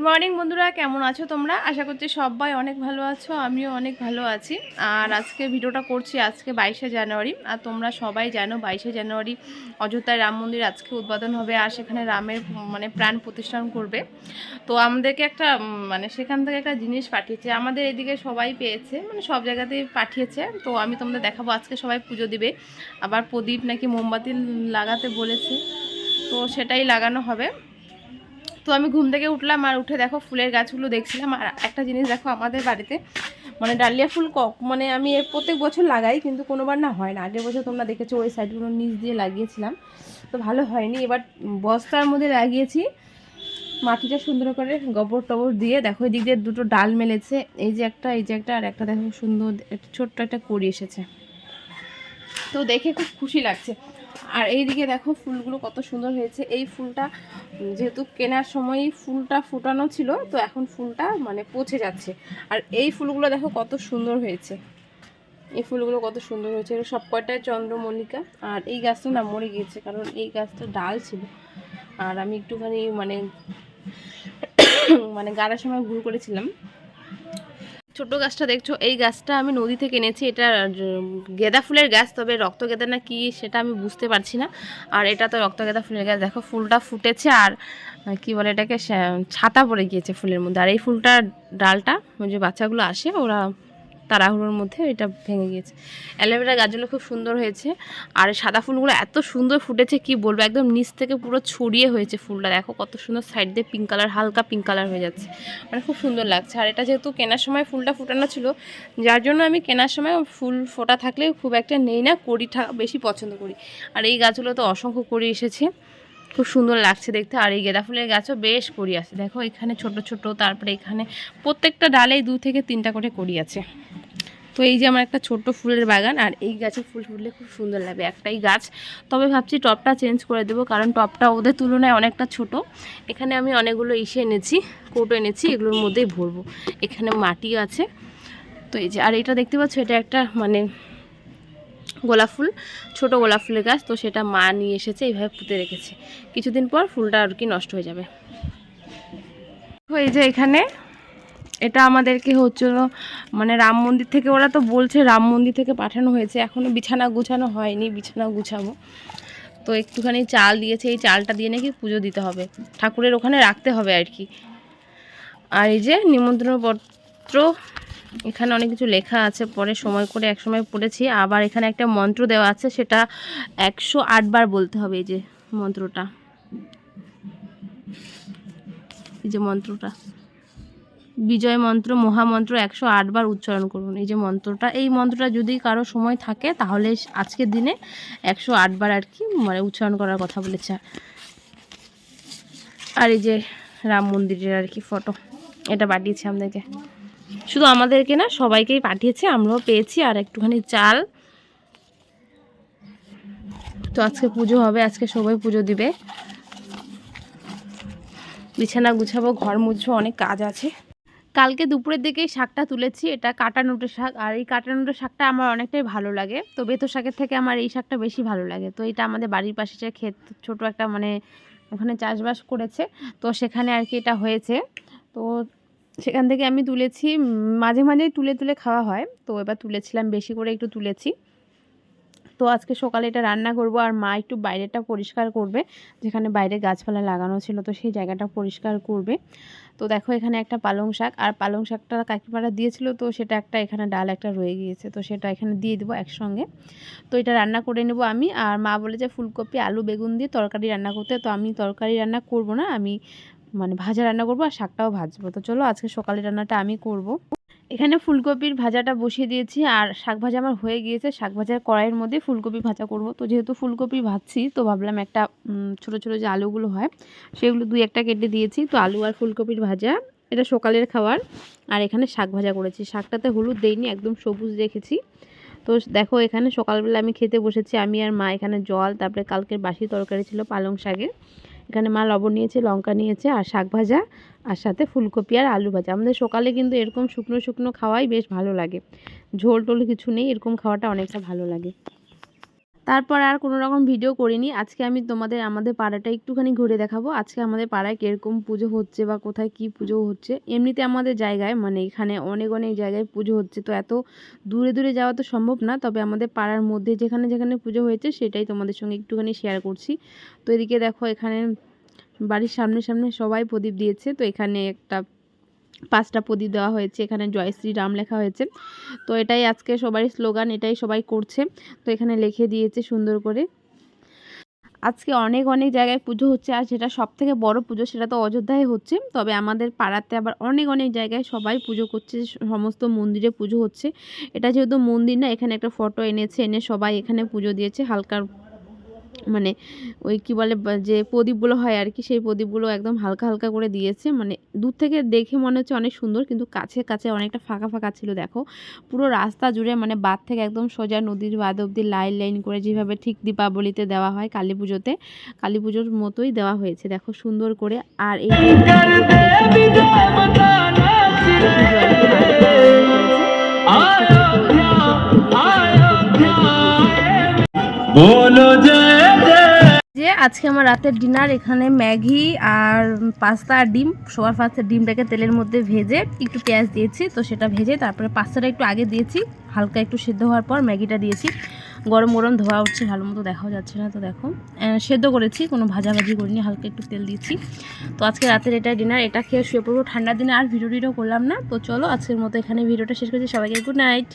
Morning বন্ধুরা। কেমন আছো তোমরা? আশা করছি সবাই অনেক ভালো আছো, আমিও অনেক ভালো আছি। আর আজকে ভিডিওটা করছি আজকে বাইশে জানুয়ারি। আর তোমরা সবাই জানো, বাইশে জানুয়ারি অযোধ্যায় রাম মন্দির আজকে উদ্বোধন হবে আর সেখানে রামের মানে প্রাণ প্রতিষ্ঠান করবে। তো আমাদেরকে একটা মানে সেখান থেকে একটা জিনিস পাঠিয়েছে। আমাদের এদিকে সবাই পেয়েছে মানে সব জায়গাতেই পাঠিয়েছে। তো আমি তোমাদের দেখাবো, আজকে সবাই পুজো দিবে। আবার প্রদীপ নাকি মোমবাতি লাগাতে বলেছে, তো সেটাই লাগানো হবে। তো আমি ঘুম থেকে উঠলাম আর উঠে দেখো ফুলের গাছগুলো দেখছিলাম। আর একটা জিনিস দেখো আমাদের বাড়িতে মানে ডালিয়া ফুল কক মানে আমি এর প্রত্যেক বছর লাগাই, কিন্তু কোনোবার না হয় না। আগের বছর তোমরা দেখেছ ওই সাইডগুলো নিচ দিয়ে লাগিয়েছিলাম, তো ভালো হয়নি। এবার বস্তার মধ্যে লাগিয়েছি, মাটিটা সুন্দর করে গোবর টবর দিয়ে। দেখো এই দিক দিয়ে দুটো ডাল মেলেছে, এই যে একটা, এই যে একটা, আর একটা দেখো সুন্দর ছোট্ট একটা করি এসেছে। তো দেখে খুব খুশি লাগছে। আর এইদিকে দেখো ফুলগুলো কত সুন্দর হয়েছে। এই ফুলটা যেহেতু কেনার সময়ই ফুলটা ফুটানো ছিল, তো এখন ফুলটা মানে পচে যাচ্ছে। আর এই ফুলগুলো দেখো কত সুন্দর হয়েছে। এই ফুলগুলো কত সুন্দর হয়েছে। সব কয়টায় চন্দ্রমল্লিকা? আর এই গাছটা না মরে গিয়েছে, কারণ এই গাছটা ডাল ছিল। আর আমি একটুখানি মানে মানে গাড়ার সময় ভুল করেছিলাম। ছোট গাছটা দেখছ, এই গাছটা আমি নদী থেকে এনেছি। এটা গেঁদা ফুলের গাছ, তবে রক্ত গেঁদা না কি সেটা আমি বুঝতে পারছি না। আর এটা তো রক্ত গেঁদা ফুলের গাছ। দেখো, ফুলটা ফুটেছে আর কি বলে এটাকে ছাতা পড়ে গিয়েছে ফুলের মধ্যে। আর এই ফুলটার ডালটা যে বাচ্চাগুলো আসে, ওরা তাড়াহুড়োর মধ্যে এটা ভেঙে গিয়েছে। অ্যালোভেরা গাছগুলো খুব সুন্দর হয়েছে। আর সাদা ফুলগুলো এত সুন্দর ফুটেছে, কি বলব, একদম নিচ থেকে পুরো ছড়িয়ে হয়েছে ফুলটা। দেখো কত সুন্দর সাইড দিয়ে পিঙ্ক কালার হালকা পিঙ্ক কালার হয়ে যাচ্ছে। মানে খুব সুন্দর লাগছে। আর এটা যেহেতু কেনার সময় ফুলটা ফুটানো ছিল, যার জন্য আমি কেনার সময় ফুল ফোটা থাকলে খুব একটা নেই না থা- বেশি পছন্দ করি। আর এই গাছগুলো তো অসংখ্য কড়ি এসেছে। খুব সুন্দর লাগছে দেখতে। আর এই গেঁদা ফুলের গাছও বেশ কড়ি আছে। দেখো এখানে ছোট ছোট, তারপরে এখানে প্রত্যেকটা ডালেই দু থেকে তিনটা করে কড়ি আছে। তো এই যে আমার একটা ছোট্ট ফুলের বাগান, আর এই গাছে ফুল ফুটলে খুব সুন্দর লাগবে একটাই গাছ। তবে ভাবছি টপটা চেঞ্জ করে দেবো, কারণ টপটা ওদের তুলনায় অনেকটা ছোট। এখানে আমি অনেকগুলো ইসে এনেছি, কৌটো এনেছি, এগুলোর মধ্যেই ভরবো। এখানে মাটি আছে। তো এই যে, আর এটা দেখতে পাচ্ছ, এটা একটা মানে গোলাপ ফুল, ছোটো গোলাপ ফুলের গাছ। তো সেটা মা নিয়ে এসেছে, এইভাবে পুঁতে রেখেছে। কিছুদিন পর ফুলটা আর কি নষ্ট হয়ে যাবে। এই যে এখানে এটা আমাদেরকে হচ্ছিল মানে রাম মন্দির থেকে, ওরা তো বলছে রাম মন্দির থেকে পাঠানো হয়েছে এখনও বিছানা গুছানো হয়নি, বিছানা গুছাবো। তো একটুখানি চাল দিয়েছে, এই চালটা দিয়ে নাকি পুজো দিতে হবে, ঠাকুরের ওখানে রাখতে হবে আর কি। আর এই যে নিমন্ত্রণ পত্র এখানে অনেক কিছু লেখা আছে, পরে সময় করে এক সময় পড়েছি, আবার এখানে একটা মন্ত্র দেওয়া আছে, সেটা একশো বার বলতে হবে এই যে মন্ত্রটা। এই যে মন্ত্রটা। বিজয় মন্ত্র, মহামন্ত্র একশো আটবার উচ্চারণ করুন। এই যে মন্ত্রটা, এই মন্ত্রটা যদি কারও সময় থাকে, তাহলে আজকের দিনে একশো আটবার আর কি মানে উচ্চারণ করার কথা বলেছে। আর এই যে রাম মন্দিরের আর কি ফটো এটা পাঠিয়েছে আমাদেরকে শুধু আমাদেরকে না, সবাইকেই পাঠিয়েছে, আমরাও পেয়েছি, আর একটুখানি চাল। তো আজকে পুজো হবে, আজকে সবাই পুজো দিবে। বিছানা গুছাবো, ঘর মুছবো, অনেক কাজ আছে। কালকে দুপুরের দিকেই শাকটা তুলেছি, এটা কাটা নোটের শাক। আর এই কাটা নোটের শাকটা আমার অনেকটাই ভালো লাগে। তো বেতো শাকের থেকে আমার এই শাকটা বেশি ভালো লাগে। তো এটা আমাদের বাড়ির পাশে যে ক্ষেত, ছোট একটা মানে ওখানে চাষবাস করেছে। তো সেখানে আর কি এটা হয়েছে। তো সেখান থেকে আমি তুলেছি মাঝে মাঝেই তুলে তুলে খাওয়া হয়। তো এবার তুলেছিলাম, বেশি করে একটু তুলেছি। তো আজকে সকালে এটা রান্না করব আর মা একটু বাইরেটা পরিষ্কার করবে, যেখানে বাইরে গাছপালা লাগানো ছিল তো সেই জায়গাটা পরিষ্কার করবে। তো দেখো এখানে একটা পালং শাক, আর পালং শাকটা কাকিমারা দিয়েছিল তো সেটা একটা এখানে ডাল একটা রয়ে গিয়েছে, তো সেটা এখানে দিয়ে দেবো একসঙ্গে। তো এটা রান্না করে নেব আমি, আর মা বলে যে ফুলকপি, আলু, বেগুন দিয়ে তরকারি রান্না করতে, তো আমি তরকারি রান্না করব না, আমি মানে ভাজা রান্না করব আর শাকটাও ভাজবো। তো চলো আজকে সকালে রান্নাটা আমি করব। এখানে ফুলকপির ভাজাটা বসিয়ে দিয়েছি আর শাক ভাজা আমার হয়ে গিয়েছে। শাক ভাজার কড়াইয়ের মধ্যে ফুলকপি ভাজা করব। তো যেহেতু ফুলকপি ভাজছি, তো ভাবলাম একটা ছোট ছোট যে আলুগুলো হয়, সেগুলো দুই একটা কেটে দিয়েছি। তো আলু আর ফুলকপির ভাজা, এটা সকালের খাবার আর এখানে শাক ভাজা করেছি। শাকটাতে হলুদ দেইনি, একদম সবুজ রেখেছি। তো দেখো, এখানে সকালবেলা আমি খেতে বসেছি। আমি আর মা এখানে জল, তারপরে কালকের বাসি তরকারি ছিল পালং শাকের। এখানে মা লবণ নিয়েছে, লঙ্কা নিয়েছে আর শাক ভাজা আর সাথে ফুলকপি আর আলু ভাজা। আমাদের সকালে কিন্তু এরকম শুকনো শুকনো খাওয়াই বেশ ভালো লাগে। ঝোল টোল কিছু নেই, এরকম খাওয়াটা অনেকটা ভালো লাগে। তারপর আর কোনো রকম ভিডিও করিনি। আজকে আমি তোমাদের, আমাদের পাড়াটা একটুখানি ঘুরে দেখাবো। আজকে আমাদের পাড়ায় কীরকম পুজো হচ্ছে বা কোথায় কি পুজো হচ্ছে, এমনিতে আমাদের জায়গায় মানে এখানে অনেক অনেক জায়গায় পুজো হচ্ছে। তো এত দূরে দূরে যাওয়া তো সম্ভব না, তবে আমাদের পাড়ার মধ্যে যেখানে যেখানে পুজো হয়েছে সেটাই তোমাদের সঙ্গে একটুখানি শেয়ার করছি। তো এদিকে দেখো এখানে বাড়ির সামনে সামনে সবাই প্রদীপ দিয়েছে। তো এখানে একটা পাঁচটা প্রদীপ দেওয়া হয়েছে, এখানে জয় শ্রীরাম লেখা হয়েছে। তো এটাই আজকে সবারই স্লোগান, এটাই সবাই করছে। তো এখানে লিখে দিয়েছে সুন্দর করে। আজকে অনেক অনেক জায়গায় পুজো হচ্ছে, আর যেটা সব থেকে বড় পুজো সেটা তো অযোধ্যায় হচ্ছে। তবে আমাদের পাড়াতে আবার অনেক অনেক জায়গায় সবাই পুজো করছে, সমস্ত মন্দিরে পুজো হচ্ছে। এটা যেহেতু মন্দির না, এখানে একটা ফটো এনেছে, এনে সবাই এখানে পুজো দিয়েছে হালকার মানে ওই কি বলে যে প্রদীপগুলো হয় আর কি সেই প্রদীপগুলো একদম হালকা হালকা করে দিয়েছে মানে দূর থেকে দেখে মনে হচ্ছে অনেক সুন্দর কিন্তু কাছে কাছে অনেকটা ফাঁকা ফাঁকা ছিল দেখো পুরো রাস্তা জুড়ে মানে বাদ থেকে একদম সোজা নদীর বাদ অব্দি লাইন লাইন করে যেভাবে ঠিক দীপাবলিতে দেওয়া হয় কালী পুজোতে কালী পুজোর মতোই দেওয়া হয়েছে দেখো সুন্দর করে আর এই বলো আজকে আমার রাতের ডিনার, এখানে ম্যাগি আর পাস্তা আর ডিম। সবার ফার্স্টে ডিমটাকে তেলের মধ্যে ভেজে একটু পেঁয়াজ দিয়েছি, তো সেটা ভেজে তারপরে পাস্তাটা একটু আগে দিয়েছি। হালকা একটু সেদ্ধ হওয়ার পর ম্যাগিটা দিয়েছি। গরম গরম ধোয়া উঠছে ভালো মতো দেখাও যাচ্ছে না, তো দেখো। সেদ্ধ করেছি, কোনো ভাজাভাজি করিনি, হালকা একটু তেল দিয়েছি। তো আজকে রাতের এটা ডিনার, এটা খেয়ে শুয়ে পড়ব, ঠান্ডার দিনে আর ভিডিও টিডিও করলাম না। তো চলো, আজকের মতো এখানে ভিডিওটা শেষ করছি, সবাইকে গুড নাইট।